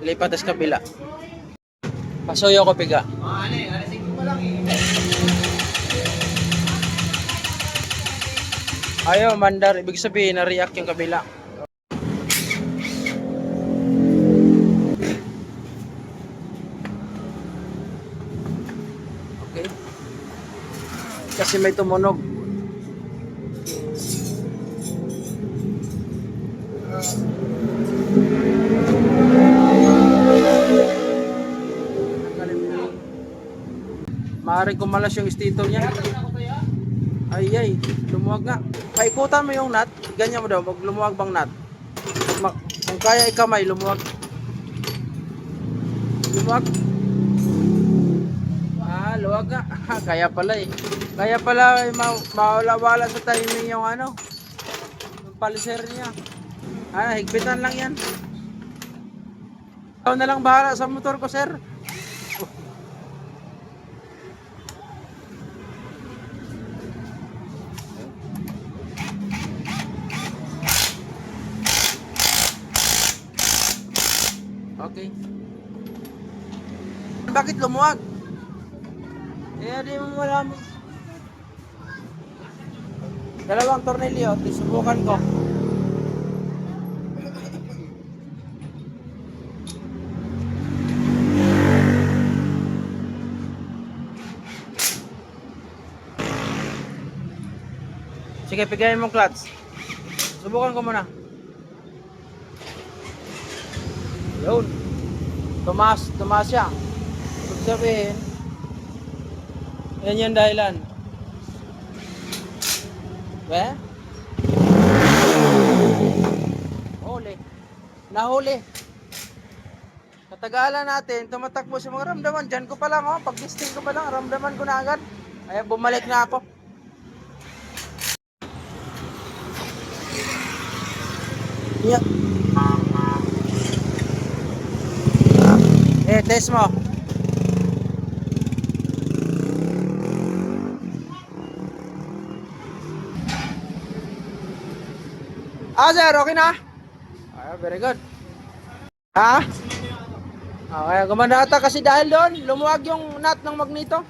Lipat sa kabila. Pasuyo ko piga. Ayaw, mandar. Ibig sabihin, na-react yung kabila. Okay. Kasi may tumunog. Maaaring kumalas yung stito niya. Ay, ay, lumuwag nga. Paikutan mo yung nut. Ganyan mo daw, mag lumuwag bang nut. Pag kung kaya ikamay, lumuwag. Lumuwag. Ah, luwag nga. kaya pala eh. Kaya pala eh, ma mawala-wala sa timing yung ano. Yung paliser niya. Ah, higpitan lang yan. Ikaw na lang bahala sa motor ko, sir. Okay. Bakit lumuwag? Eh, di mo wala mo. Dalawang tornilyo, subukan ko. Sige, pigayin mo clutch. Subukan ko muna. Yun. Tumaas, tumaas siya. Ibig sabihin, yan yung dahilan. Be? Huli. Nahuli. Katagalan natin, tumatakbo sa mga ramdaman. Diyan ko pa lang, oh. Pag-listing ko pa lang, ramdaman ko na agad. Kaya bumalik na ako. Yeah. Eh, test mo. Ah, sir, okay na? Ah, very good. Ha? Ah, kaya gumanda ata kasi dahil doon, lumuwag yung nut ng magneto.